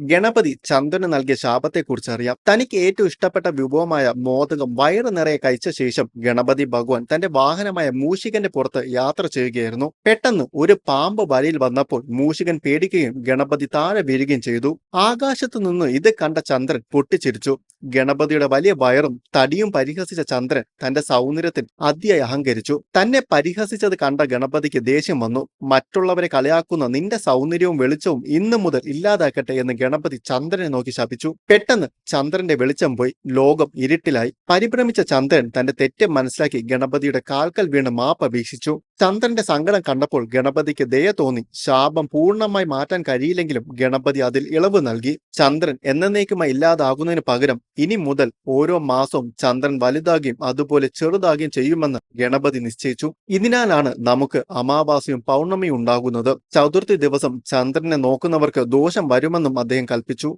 ഗണപതി ചന്ദ്രന് നൽകിയ ശാപത്തെക്കുറിച്ച് അറിയാം തനിക്ക് ഏറ്റവും ഇഷ്ടപ്പെട്ട വിഭവമായ മോദകം വയറ് നിറയെ കഴിച്ച ശേഷം ഗണപതി ഭഗവാൻ തന്റെ വാഹനമായ മൂഷികന്റെ പുറത്ത് യാത്ര ചെയ്യുകയായിരുന്നു. പെട്ടെന്ന് ഒരു പാമ്പ് വലയിൽ വന്നപ്പോൾ മൂഷികൻ പേടിക്കുകയും ഗണപതി താഴെ വീഴുകയും ചെയ്തു. ആകാശത്തു നിന്ന് ഇത് കണ്ട ചന്ദ്രൻ പൊട്ടിച്ചിരിച്ചു. ഗണപതിയുടെ വലിയ വയറും തടിയും പരിഹസിച്ച ചന്ദ്രൻ തന്റെ സൗന്ദര്യത്തിൽ അതിയായി അഹങ്കരിച്ചു. തന്നെ പരിഹസിച്ചത് കണ്ട ഗണപതിക്ക് ദേഷ്യം വന്നു. മറ്റുള്ളവരെ കളിയാക്കുന്ന നിന്റെ സൗന്ദര്യവും വെളിച്ചവും ഇന്നു മുതൽ ഇല്ലാതാക്കട്ടെ എന്ന് ഗണപതി ചന്ദ്രനെ നോക്കി ശപിച്ചു. പെട്ടെന്ന് ചന്ദ്രന്റെ വെളിച്ചം പോയി. ലോകം ഇരുട്ടിലായി. പരിഭ്രമിച്ച ചന്ദ്രൻ തന്റെ തെറ്റ് മനസ്സിലാക്കി ഗണപതിയുടെ കാൽക്കൽ വീണ് മാപ്പ് അപേക്ഷിച്ചു ചന്ദ്രന്റെ സങ്കടം കണ്ടപ്പോൾ ഗണപതിക്ക് ദയ തോന്നി. ശാപം പൂർണമായി മാറ്റാൻ കഴിയില്ലെങ്കിലും ഗണപതി അതിൽ ഇളവ് നൽകി. ചന്ദ്രൻ എന്നേക്കുമായി ഇല്ലാതാകുന്നതിന് പകരം ഇനി മുതൽ ഓരോ മാസവും ചന്ദ്രൻ വലുതാകുകയും അതുപോലെ ചെറുതാകുകയും ചെയ്യുമെന്ന് ഗണപതി നിശ്ചയിച്ചു. ഇതിനാലാണ് നമുക്ക് അമാവാസിയും പൗർണമിയും ഉണ്ടാകുന്നത്. ചതുർത്ഥി ദിവസം ചന്ദ്രനെ നോക്കുന്നവർക്ക് ദോഷം വരുമെന്നും അദ്ദേഹം കൽപ്പിച്ചു.